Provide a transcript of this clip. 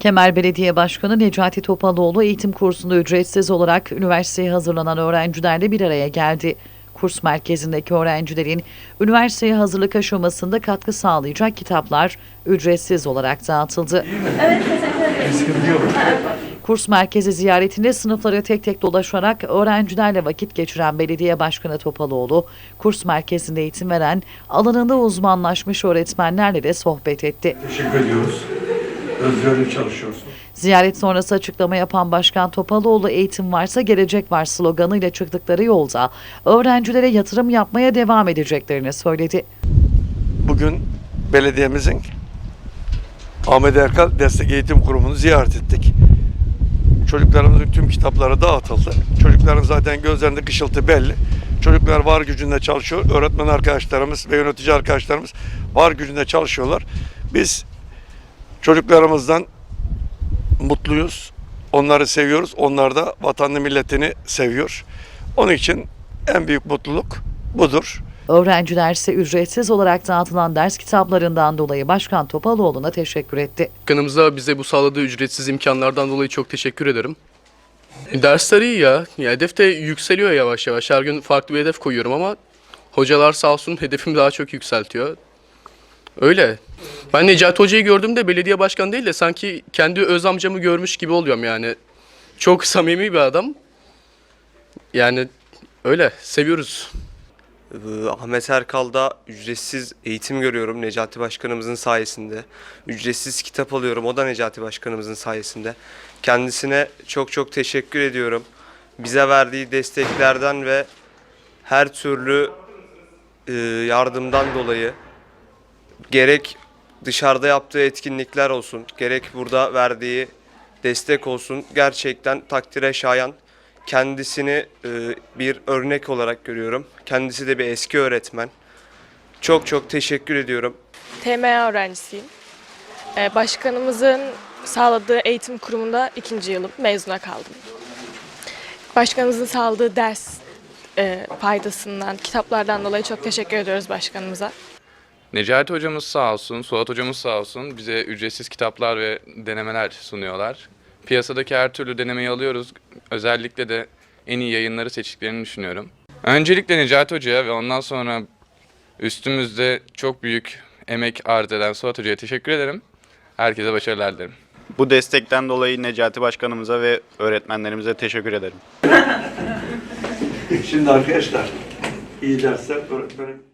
Kemer Belediye Başkanı Necati Topaloğlu eğitim kursunda ücretsiz olarak üniversiteye hazırlanan öğrencilerle bir araya geldi. Kurs merkezindeki öğrencilerin üniversiteye hazırlık aşamasında katkı sağlayacak kitaplar ücretsiz olarak dağıtıldı. Kurs merkezi ziyaretinde sınıfları tek tek dolaşarak öğrencilerle vakit geçiren Belediye Başkanı Topaloğlu, kurs merkezinde eğitim veren alanında uzmanlaşmış öğretmenlerle de sohbet etti. Teşekkür ediyoruz. Özverili çalışıyorsun. Ziyaret sonrası açıklama yapan Başkan Topaloğlu eğitim varsa gelecek var sloganıyla çıktıkları yolda öğrencilere yatırım yapmaya devam edeceklerini söyledi. Bugün belediyemizin Ahmet Erkal Destek Eğitim Kurumu'nu ziyaret ettik. Çocuklarımızın tüm kitapları dağıtıldı. Çocukların zaten gözlerinde kışıltı belli. Çocuklar var gücünde çalışıyor. Öğretmen arkadaşlarımız ve yönetici arkadaşlarımız var gücünde çalışıyorlar. Biz çocuklarımızdan mutluyuz. Onları seviyoruz. Onlar da vatanını milletini seviyor. Onun için en büyük mutluluk budur. Öğrenciler ise ücretsiz olarak dağıtılan ders kitaplarından dolayı Başkan Topaloğlu'na teşekkür etti. Başkanımıza bize bu sağladığı ücretsiz imkanlardan dolayı çok teşekkür ederim. Dersler iyi ya. ya. Hedef de yükseliyor yavaş yavaş. Her gün farklı bir hedef koyuyorum ama hocalar sağ olsun hedefimi daha çok yükseltiyor. Öyle. Ben Necati Hoca'yı gördüğümde belediye başkanı değil de sanki kendi öz amcamı görmüş gibi oluyorum yani. Çok samimi bir adam. Yani öyle seviyoruz. Ee, Ahmet Erkal'da ücretsiz eğitim görüyorum Necati Başkanımızın sayesinde. Ücretsiz kitap alıyorum o da Necati Başkanımızın sayesinde. Kendisine çok çok teşekkür ediyorum. Bize verdiği desteklerden ve her türlü e, yardımdan dolayı gerek dışarıda yaptığı etkinlikler olsun, gerek burada verdiği destek olsun gerçekten takdire şayan. Kendisini e, bir örnek olarak görüyorum. Kendisi de bir eski öğretmen. Çok çok teşekkür ediyorum. TMA öğrencisiyim. Ee, Başkanımızın sağladığı eğitim kurumunda ikinci yılım mezuna kaldım. Başkanımızın sağladığı ders e, faydasından, kitaplardan dolayı çok teşekkür ediyoruz başkanımıza. Necati hocamız sağ olsun, Suat hocamız sağ olsun bize ücretsiz kitaplar ve denemeler sunuyorlar. Piyasadaki her türlü denemeyi alıyoruz. Özellikle de en iyi yayınları seçtiklerini düşünüyorum. Öncelikle Necati hocaya ve ondan sonra üstümüzde çok büyük emek arz eden Suat hocaya teşekkür ederim. Herkese başarılar dilerim. Bu destekten dolayı Necati Başkanımıza ve öğretmenlerimize teşekkür ederim. Şimdi arkadaşlar iyi dersler öğretmenim